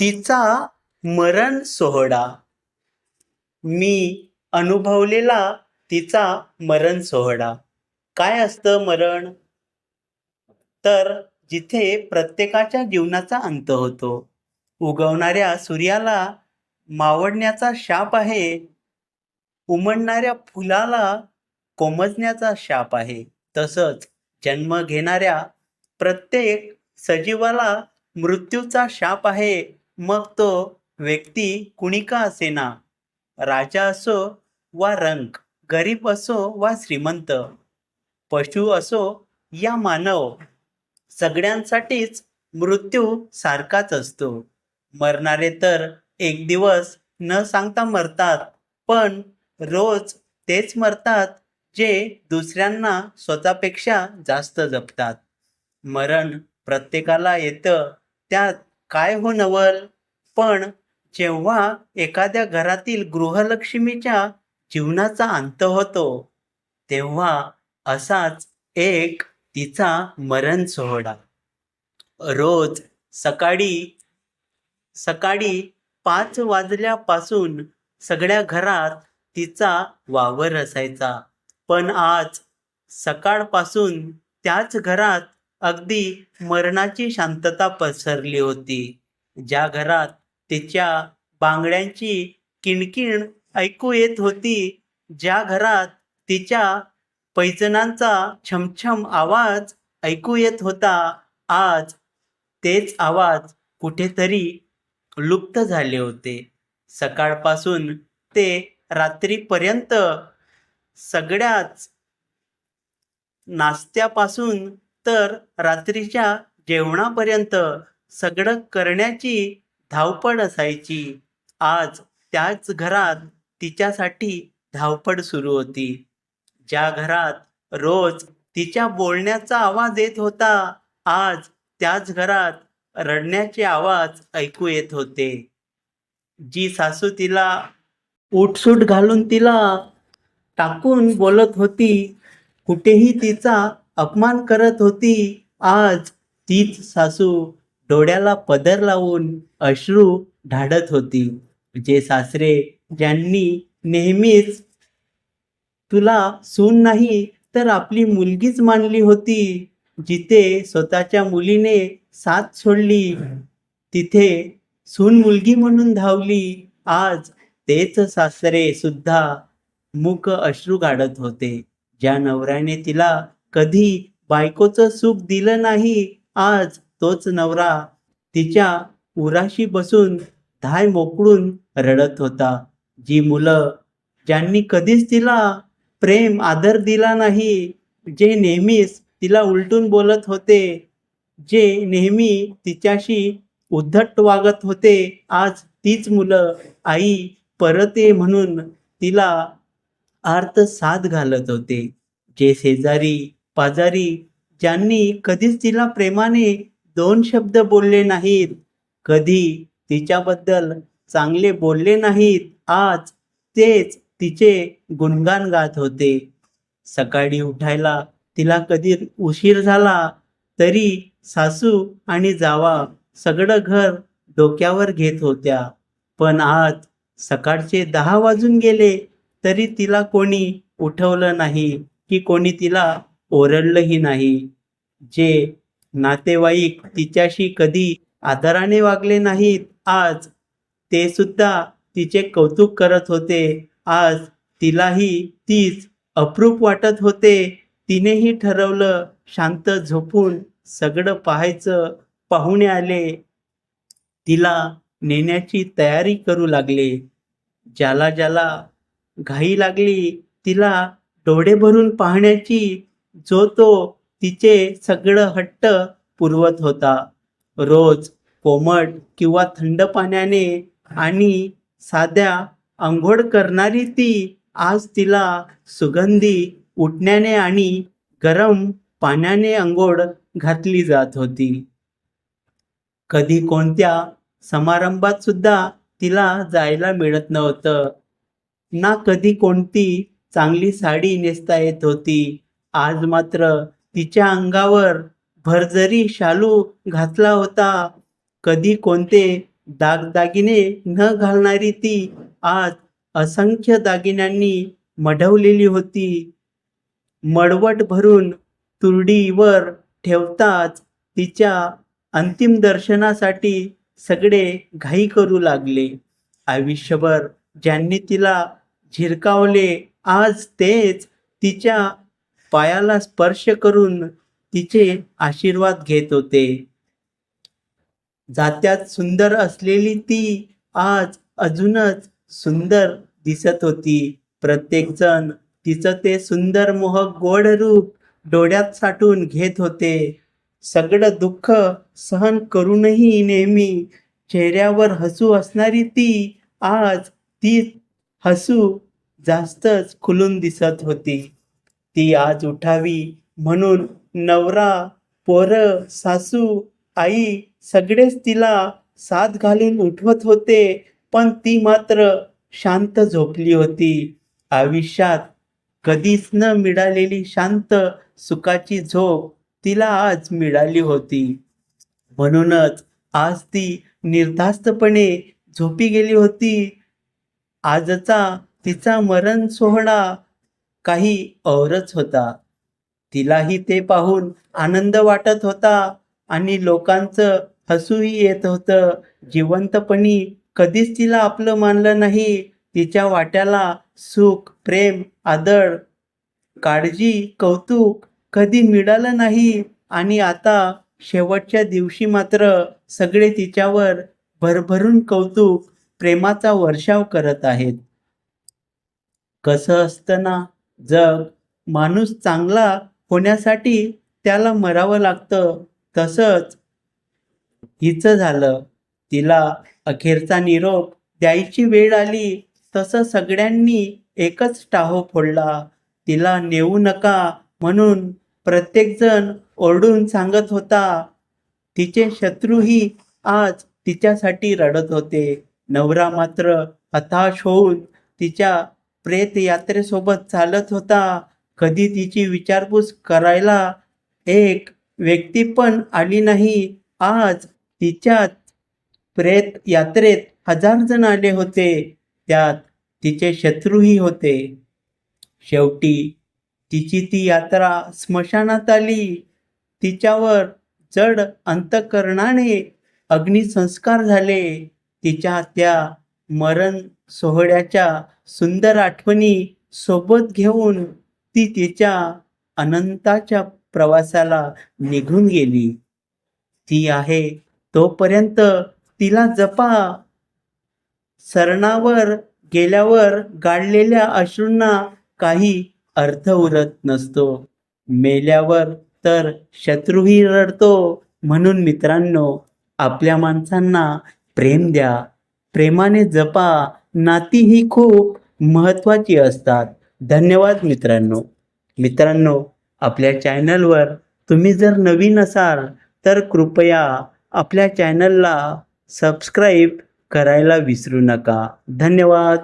तिचा मरण सोहळा. मी अनुभवलेला तिचा मरण सोहळा. काय असतं मरण? तर जिथे प्रत्येकाच्या जीवनाचा अंत होतो. उगवणाऱ्या सूर्याला मावडण्याचा शाप आहे. उमडणाऱ्या फुलाला कोमजण्याचा शाप आहे. तसंच जन्म घेणाऱ्या प्रत्येक सजीवाला मृत्यूचा शाप आहे. मग तो व्यक्ती कुणी का असेना? राजा असो वा रंग गरीब असो वा श्रीमंत पशु असो या मानव सगळ्यांसाठीच मृत्यू सारखाच असतो. मरणारे तर एक दिवस न सांगता मरतात पण रोज तेच मरतात जे दुसऱ्यांना स्वतःपेक्षा जास्त जपतात. मरण प्रत्येकाला येतं त्यात काय हो नवल पण जेव्हा एखाद्या घरातील गृहलक्ष्मीच्या जीवनाचा अंत होतो तेव्हा असाच एक तिचा मरण सोहळा. रोज सकाळी सकाळी पाच वाजल्यापासून सगळ्या घरात तिचा वावर असायचा. पण आज सकाळपासून त्याच घरात अगदी मरणाची शांतता पसरली होती. ज्या घरात तिच्या बांगड्यांची किणकिण ऐकू येत होती. ज्या घरात तिच्या पैजणांचा छमछम आवाज ऐकू येत होता आज तेच आवाज कुठेतरी लुप्त झाले होते. सकाळपासून ते रात्रीपर्यंत सगळ्याच नाश्त्यापासून तर रात्रीच्या जेवणापर्यंत सगळं करण्याची धावपळ असायची. आज त्याच घरात तिच्यासाठी धावपळ सुरू होती. ज्या घरात रोज तिच्या बोलण्याचा आवाज येत होता आज त्याच घरात रडण्याचे आवाज ऐकू येत होते. जी सासू तिला उठसूट घालून तिला टाकून बोलत होती कुठेही तिचा अपमान करत होती आज तीच सासू डोळ्याला पदर लावून अश्रू ढाडत होती. जे सासरे ज्यांनी नेहमीच तुला सून नाही तर आपली मुलगीच मानली होती. जिथे स्वतःच्या मुलीने साथ सोडली तिथे सून मुलगी म्हणून धावली. आज तेच सासरे सुद्धा मुख अश्रू गाडत होते. ज्या नवऱ्याने तिला कधी बायकोचं सुख दिलं नाही आज तोच नवरा तिच्या उराशी बसून धाय मोकळून रडत होता. जी मुलं ज्यांनी कधीच तिला प्रेम आदर दिला नाही जे नेहमीच तिला उलटून बोलत होते जे नेहमी तिच्याशी उद्धट वागत होते आज तीच मुलं आई परत ये म्हणून तिला आर्त साथ घालत होते. जे शेजारी पाजारी ज्यांनी कधीच तिला प्रेमाने दोन शब्द बोलले नाहीत. कधी तिच्याबद्दल चांगले बोलले नाहीत. आज तेच तिचे गुणगान गात होते. सकाळी उठायला तिला कधी उशीर झाला तरी सासू आणि जावा सगळं घर डोक्यावर घेत होत्या. पण आज सकाळचे दहा वाजून गेले तरी तिला कोणी उठवलं नाही की कोणी तिला ओरडलंही नाही. जे नातेवाईक तिच्याशी कधी आदराने वागले नाहीत. आज ते सुद्धा तिचे कौतुक करत होते. आज तिलाही तीच अप्रूप वाटत होते. तिनेही ठरवलं शांत झोपून सगळं पाहायचं. पाहुणे आले. तिला नेण्याची तयारी करू लागले. ज्याला ज्याला घाई लागली तिला डोळे भरून पाहण्याची जो तो तिचे सगळं हट्ट पुरवत होता. रोज कोमट किंवा थंड पाण्याने आणि साध्या आंघोळ करणारी ती आज तिला सुगंधी उठण्याने आणि गरम पाण्याने आंघोळ घातली जात होती. कधी कोणत्या समारंभात सुद्धा तिला जायला मिळत नव्हतं. ना कधी कोणती चांगली साडी नेसता येत होती. आज मात्र तिच्या अंगावर भरजरी शालू घातला होता कधी कोणते दागदागिने न घालणारी ती आज असंख्य दागिन्यांनी मढवलेली होती. मडवट भरून तुरडीवर ठेवताच तिच्या अंतिम दर्शनासाठी सगळे घाई करू लागले. आयुष्यभर ज्यांनी तिला झिरकावले आज तेच तिच्या पायाला स्पर्श करून तिचे आशीर्वाद घेत होते. जात्यात सुंदर असलेली ती आज अजूनच सुंदर दिसत होती. प्रत्येकजण तिचं ते सुंदर मोहक गोड रूप डोळ्यात साठून घेत होते. सगळं दुःख सहन करूनही नेहमी चेहऱ्यावर हसू असणारी ती आज ती हसू जास्तच खुलून दिसत होती. ती आज उठावी म्हणून नवरा पोरं सासू आई सगळेच तिला साथ घालून उठवत होते पण ती मात्र शांत झोपली होती. आयुष्यात कधीच न मिळालेली शांत सुखाची झोप तिला आज मिळाली होती. म्हणूनच आज ती निर्धास्तपणे झोपी गेली होती. आजचा तिचा मरण सोहळा काही औरच होता. तिलाही ते पाहून आनंद वाटत होता आणि लोकांचं हसूही येत होतं. जिवंतपणी कधीच तिला आपलं मानलं नाही. तिच्या वाट्याला सुख प्रेम आदर काळजी कौतुक कधी मिळालं नाही. आणि आता शेवटच्या दिवशी मात्र सगळे तिच्यावर भरभरून कौतुक प्रेमाचा वर्षाव करत आहेत. कसं असतं ना? जग माणूस चांगला होण्यासाठी त्याला मरावं लागतं. तसंच हिचं झालं. तिला अखेरचा निरोप द्यायची वेळ आली. तसं सगळ्यांनी एकच टाहो फोडला. तिला नेऊ नका म्हणून प्रत्येकजण ओरडून सांगत होता. तिचे शत्रूही आज तिच्यासाठी रडत होते. नवरा मात्र हताश होऊन तिच्या प्रेत यात्रेसोबत चालत होता. कधी तिची विचारपूस करायला एक व्यक्ती पण आली नाही. आज तिच्यात प्रेत यात्रेत हजार जण आले होते. त्यात तिचे शत्रूही होते. शेवटी तिची ती यात्रा स्मशानात आली. तिच्यावर जड अंतकरणाने अग्निसंस्कार झाले. तिच्या त्या मरण सोहळ्याच्या सुंदर आठवणी सोबत घेऊन ती तिच्या अनंताच्या प्रवासाला निघून गेली. ती आहे तोपर्यंत तिला जपा. सरणावर गेल्यावर गाडलेल्या अश्रूंना काही अर्थ उरत नसतो. मेल्यावर तर शत्रूही रडतो. म्हणून मित्रांनो आपल्या माणसांना प्रेम द्या. प्रेमाने जपा नाती ही खूप महत्त्वाची असतात. धन्यवाद मित्रांनो. मित्रांनो आपल्या चॅनलवर तुम्ही जर नवीन असाल तर कृपया आपल्या चॅनलला सबस्क्राईब करायला विसरू नका. धन्यवाद.